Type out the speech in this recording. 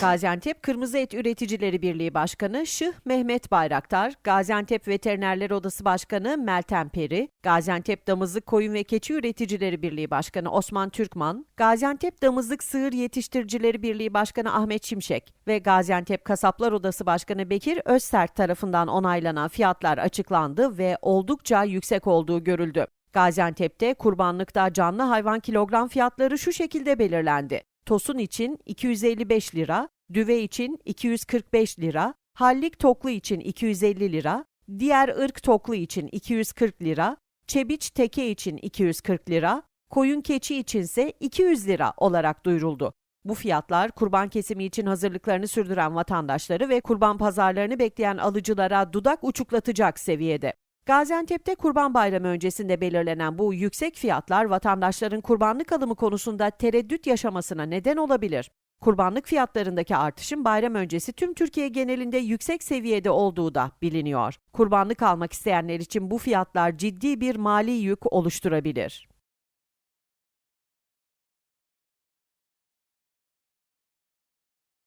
Gaziantep Kırmızı Et Üreticileri Birliği Başkanı Şıh Mehmet Bayraktar, Gaziantep Veterinerler Odası Başkanı Meltem Peri, Gaziantep Damızlık Koyun ve Keçi Üreticileri Birliği Başkanı Osman Türkman, Gaziantep Damızlık Sığır Yetiştiricileri Birliği Başkanı Ahmet Şimşek ve Gaziantep Kasaplar Odası Başkanı Bekir Özsert tarafından onaylanan fiyatlar açıklandı ve oldukça yüksek olduğu görüldü. Gaziantep'te kurbanlıkta canlı hayvan kilogram fiyatları şu şekilde belirlendi. Tosun için 255 lira, düve için 245 lira, hallik toklu için 250 lira, diğer ırk toklu için 240 lira, çebiç teke için 240 lira, koyun keçi içinse 200 lira olarak duyuruldu. Bu fiyatlar kurban kesimi için hazırlıklarını sürdüren vatandaşları ve kurban pazarlarını bekleyen alıcılara dudak uçuklatacak seviyede. Gaziantep'te Kurban Bayramı öncesinde belirlenen bu yüksek fiyatlar vatandaşların kurbanlık alımı konusunda tereddüt yaşamasına neden olabilir. Kurbanlık fiyatlarındaki artışın bayram öncesi tüm Türkiye genelinde yüksek seviyede olduğu da biliniyor. Kurbanlık almak isteyenler için bu fiyatlar ciddi bir mali yük oluşturabilir.